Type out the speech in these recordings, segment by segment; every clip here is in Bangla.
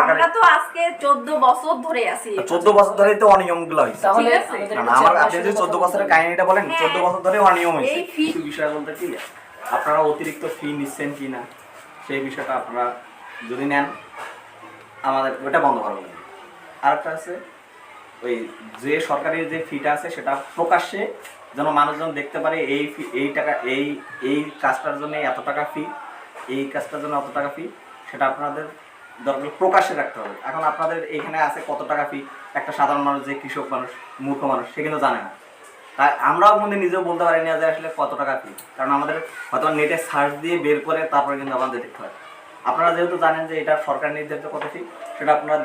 আমরা তো আজকে চোদ্দ বছর ধরে আছি চোদ্দ বছর ধরেই তো অনিয়মগুলো হয়েছে তাহলে ঠিক আছে। আমাদের না, একটু না, আমার আপনি যদি সাথে চোদ্দ কথা বছরের। কাহিনীটা বলেন হ্যাঁ। চোদ্দ বছর ধরে অনিয়ম হয়েছে কিছু বিষয় বলতে কি আপনারা অতিরিক্ত ফি নিচ্ছেন কি না সেই বিষয়টা আপনারা যদি নেন আমাদের ওটা বন্ধ করা লাগবে আরেকটা আছে ওই যে সরকারি যে ফিটা আছে সেটা প্রকাশ্যে যেন মানুষজন দেখতে পারে এই ফি এই টাকা এই এই কাজটার জন্য এত টাকা ফি এই কাজটার জন্য এত টাকা ফি সেটা আপনাদের দরকার হলে প্রকাশ্যে রাখতে হবে। এখন আপনাদের এখানে আছে কত টাকা ফি একটা সাধারণ মানুষ যে কৃষক মানুষ মূর্খ মানুষ সে কিন্তু জানে না। তাই আমরাও মধ্যে নিজেও বলতে পারি না যে আসলে কত টাকা ফি কারণ আমাদের হয়তো নেটে সার্চ দিয়ে বের করে তারপরে কিন্তু আমাদের দেখতে হয়। আপনারা যেহেতু জানেন যে এটা সরকার নির্ধারিত কত ফি সেটা আপনারা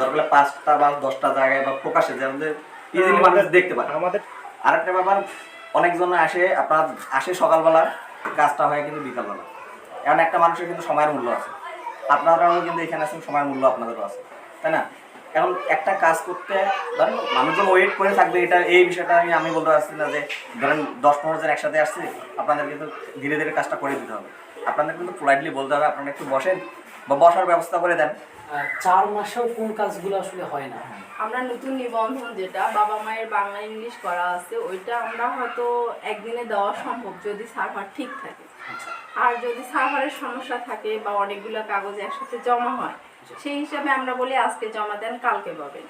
দরকার পাঁচটা বা দশটা জায়গায় বা প্রকাশ্যে যাতে ইজিলি মানুষ দেখতে পারে। আমাদের আরেকটা ব্যাপার অনেকজন আসে আপনার আসে সকালবেলা কাজটা হয় কিন্তু বিকালবেলা। এখন একটা মানুষের কিন্তু সময়ের মূল্য আছে। আপনারাও কিন্তু এখানে আছেন সময়ের মূল্য আপনাদেরও আছে তাই না? এখন একটা কাজ করতে ধরেন মানুষজন ওয়েট করে থাকবে এটা এই বিষয়টা আমি আমি বলতে পারছি না যে ধরেন দশ পনেরো জন একসাথে আসছে আপনাদের কিন্তু ধীরে ধীরে কাজটা করে দিতে হবে। আপনাদের কিন্তু পোলাইটলি বলতে হবে আপনারা একটু বসেন বা বসার ব্যবস্থা করে দেন। চার মাসেও কোন কাজগুলো আসলে হয় না। আমরা নতুন নিবন্ধন যেটা বাবা মায়ের বাংলা ইংলিশ করা আছে ওইটা আমরা হয়তো একদিনে দেওয়া সম্ভব যদি সার্ভার ঠিক থাকে। আর যদি সার্ভারের সমস্যা থাকে বা অনেকগুলো কাগজ একসাথে জমা হয় সেই হিসাবে আমরা বলি আজকে জমা দেন কালকে পাবেন।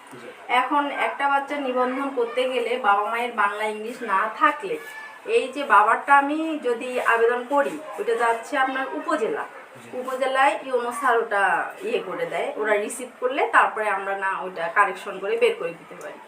এখন একটা বাচ্চা নিবন্ধন করতে গেলে বাবা মায়ের বাংলা ইংলিশ না থাকলে এই যে বাবারটা আমি যদি আবেদন করি ওটা যাচ্ছে আপনার উপজেলা। উপজেলায় ইউনো স্যার ওটা ইয়ে করে দেয় ওরা রিসিভ করলে তারপরে আমরা না ওইটা কারেকশন করে বের করে দিতে পারি।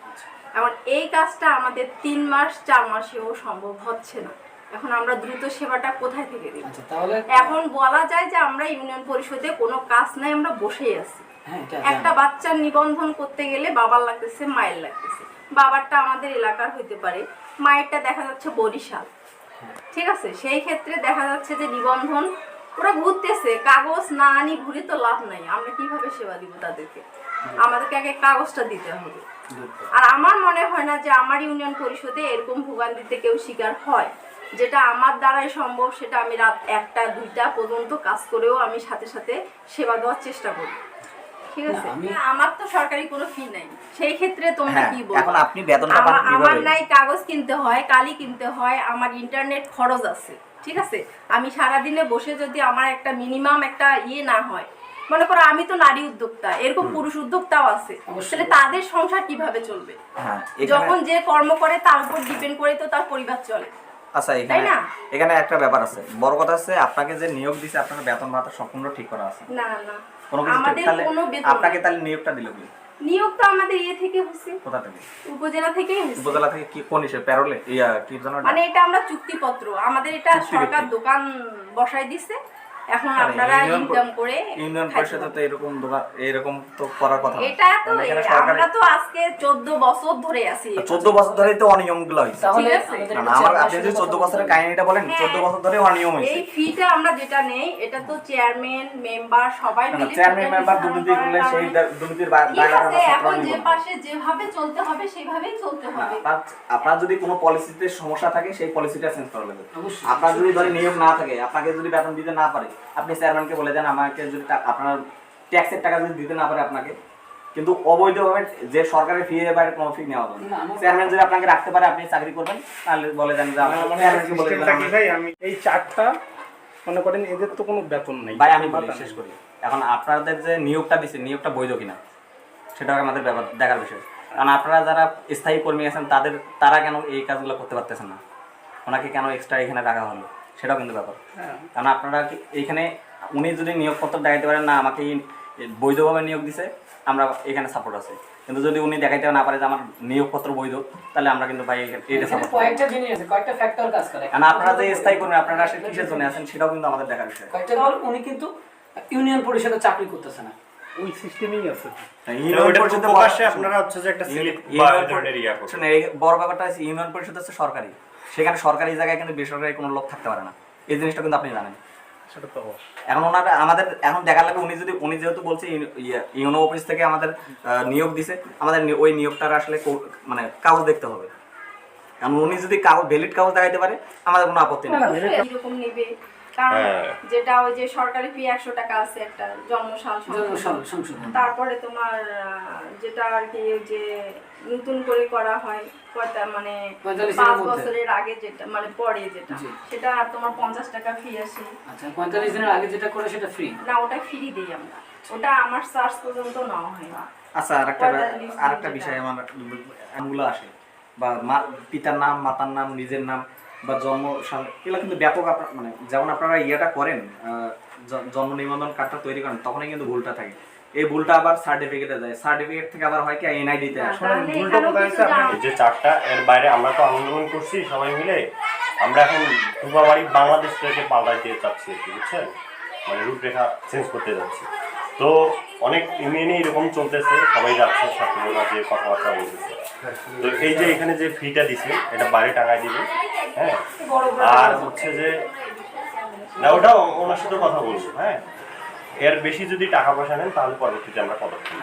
এখন এই কাজটা আমাদের তিন মাস চার মাসেও সম্ভব হচ্ছে না। এখন আমরা দ্রুত সেবাটা কোথায় থেকে দিব? আচ্ছা তাহলে এখন বলা যায় যে আমরা ইউনিয়ন পরিষদে কোনো কাজ নাই আমরা বসেই আছি। হ্যাঁ একটা বাচ্চার নিবন্ধন করতে গেলে বাবার লাগতেছে মায়ের লাগতেছে। বাবারটা আমাদের এলাকার হইতে পারে। মায়েরটা দেখা যাচ্ছে বরিশাল। হ্যাঁ। ঠিক আছে? সেই ক্ষেত্রে দেখা যাচ্ছে যে নিবন্ধন ওরা ঘুরতেছে। কাগজ না আনি ঘুরে তো লাভ নাই। আমরা কীভাবে সেবা দিব তাদেরকে? আমাদেরকে আগে কাগজটা দিতে হবে। আর আমার মনে হয় না যে আমার ইউনিয়ন পরিষদে এরকম ভোগান্তিতে কেউ শিকার হয়। যেটা আমার দ্বারাই সম্ভব সেটা আমি রাত একটা দুইটা পর্যন্ত কাজ করেও আমি সাথে সাথে সেবা দেওয়ার চেষ্টা করি। ঠিক আছে? আমি- আমার তো সরকারি কোনো ফি নাই। সেই ক্ষেত্রে তোমরা হ্যাঁ কি বলব এখন আপনি বেতনটা পান আমার নাই কাগজ কিনতে হয় কালি কিনতে হয় আমার ইন্টারনেট খরচ আছে। ঠিক আছে? আমি সারাদিনে বসে যদি আমার একটা মিনিমাম একটা ইয়ে না হয় মনে করো আমি তো নারী উদ্যোক্তা এরকম পুরুষ উদ্যোক্তাও আছে। তাহলে তাদের সংসার কীভাবে চলবে? হ্যাঁ যখন যে কর্ম করে তার উপর ডিপেন্ড করে তো তার পরিবার চলে। আচ্ছা এখানে এখানে একটা ব্যাপার আছে। বড় কথা আছে আপনাকে যে নিয়োগ দিছে আপনার বেতন ভাতা সম্পূর্ণ ঠিক করা আছে। না না কোনো কিছু আমাদের তাহলে কোনো বেতন আপনাকে তাহলে নিয়োগটা দিল কি? নিয়োগ তো আমাদের ইয়ে থেকে হচ্ছে কোথা থেকে? উপজেলা থেকে উপজেলা থেকে কি কোন হিসেবে? প্যারোলে? ইয়া কি জানো? মানে এটা আমরা চুক্তিপত্র। আমাদের এটা সরকার দোকান বসাই দিছে। এখন আপনারা ইনকাম করে ইউনিয়ন পরিষদে তো এরকম দোকান এরকম তো করার কথা এটা তো সরকারি আমরা তো আজকে চোদ্দ বছর ধরে আছি। চোদ্দ বছর ধরেই তো অনিয়মগুলো হয়েছে। তাহলে আমাদের না, আমার আপনি যদি কথা চোদ্দ বলব। বছরের কাহিনীটা বলেন হ্যাঁ। চোদ্দ বছর ধরে অনিয়ম হয়েছে। এই ফিটা আমরা যেটা নেই এটা তো চেয়ারম্যান মেম্বার সবাই মিলে চেয়ারম্যান মেম্বার দুর্নীতি করলে সেই দুর্নীতির দায়ভার আমরা এখন যে পাশে যেভাবে চলতে হবে সেভাবেই চলতে হবে। আপনার যদি কোনো পলিসিতে সমস্যা থাকে সেই পলিসিটা চেঞ্জ করা লাগবে। অবশ্যই। আপনার যদি ধরে নিয়ম না থাকে আপনাকে যদি বেতন দিতে না পারে আপনি চেয়ারম্যানকে বলে দেন আমাকে যদি আপনার ট্যাক্সের টাকা যদি দিতে না পারে আপনাকে কিন্তু অবৈধভাবে যে সরকারের ফি এর বাইরে কোনো ফি নেওয়া যাবে চেয়ারম্যান যদি আপনাকে রাখতে পারে আপনি চাকরি করবেন তাহলে বলে দেন যে ভাই? আমি এই চারটা মনে করেন এদের তো কোনো বেতন নেই। ভাই আমি বলি শেষ করি। এখন আপনাদের যে নিয়োগটা দিচ্ছে নিয়োগটা বৈধ কিনা সেটা আমাদের ব্যাপার দেখার বিষয়। কারণ আপনারা যারা স্থায়ী কর্মী আছেন তাদের তারা কেন এই কাজগুলো করতে পারতেছেন না? ওনাকে কেন এক্সট্রা এখানে রাখা হলো? সেটাও কিন্তু ব্যাপার। হ্যাঁ। কারণ আপনারা কি- এইখানে উনি যদি নিয়োগপত্র দেখাইতে পারেন না আমাকে বৈধভাবে নিয়োগ দিছে আমরা এখানে সাপোর্ট আছে। কিন্তু যদি উনি দেখাইতে না পারে যে আমার নিয়োগপত্র বৈধ তাহলে আমরা কিন্তু ভাই এটা সাপোর্ট কয়েকটা জিনিস আছে কয়েকটা ফ্যাক্টর কাজ করে। কারণ আপনারা যে স্থায়ী কর্মী আপনারা আসলে কিসের জন্য আছেন সেটাও কিন্তু আমাদের দেখার বিষয়। কয়েকটা উনি কিন্তু ইউনিয়ন পরিষদে চাকরি করতেছে না। ওই সিস্টেমেই আছে। ইউনিয়ন পরিষদে বড়- আপনারা হচ্ছে যে একটা স্লিপ বা ধরনের ইয়া করছেন। বড় ব্যাপারটা হচ্ছে ইউনিয়ন পরিষদ হচ্ছে সরকারি। সেখানে সরকারি জায়গায় কিন্তু বেসরকারি কোনো লোক থাকতে পারে না। এই জিনিসটা কিন্তু আপনি জানেন। সেটা এখন ওনারা আমাদের এখন দেখা লাগবে উনি যদি উনি যেহেতু বলছে ইয়ে- ইউনো অফিস থেকে আমাদের নিয়োগ দিছে আমাদের ওই নিয়োগটার আসলে মানে কাগজ দেখতে হবে। কারণ উনি যদি কাগজ ভ্যালিড কাগজ দেখাইতে পারে আমাদের কোনো আপত্তি নেই। এরকম নেবে। কারণ হ্যাঁ। যেটা ওই যে সরকারি ফি একশো টাকা আছে একটা জন্মসাল সংশোধন। তারপরে তোমার যেটা আর কি ওই যে নতুন করে করা হয় কয়টা মানে পাঁচ বছরের আগে যেটা মানে পরে যেটা সেটা তোমার পঞ্চাশ টাকা ফি আসে। আচ্ছা পঁয়তাল্লিশ দিনের আগে যেটা করে সেটা ফ্রি না ওটা ফ্রি দিই আমরা। ওটা আমার চার্জ পর্যন্ত নেওয়া হয়। না আচ্ছা আরেকটা আরেকটা বিষয় আমার আসে বা মা পিতার নাম মাতার নাম নিজের নাম বা জন্ম এগুলো কিন্তু ব্যাপক আপনার মানে যেমন আপনারা ইয়েটা করেন আহ, জন্ম নিবন্ধন কার্ডটা তৈরি করেন তখনই কিন্তু ভুলটা থাকে। এই ভুলটা আবার সার্টিফিকেটে যায় সার্টিফিকেট থেকে আবার হয় কি এনআইডিতে আসে। ভুলটা কোথায় আছে আপনার? যে চারটা এর বাইরে আমরা তো আন্দোলন করছি সবাই মিলে। আমরা এখন দুবাবাড়ি বাংলাদেশ থেকে পাল্টাইতে চাচ্ছি আর কি বুঝছেন? মানে রূপরেখা চেঞ্জ করতে যাচ্ছি। তো অনেক ইউনিয়নে এরকম চলতেছে সবাই যাচ্ছে ছাত্ররা যে কথাবার্তা বলতেছে। তো এই যে এখানে যে ফিটা দিছে এটা বাইরে টাকায় দিবে। হ্যাঁ। আর হচ্ছে যে না ওটা ওনার সাথে কথা বলব হ্যাঁ। এর বেশি যদি টাকা পয়সা নেন তাহলে পরবর্তীতে আমরা পদক্ষেপ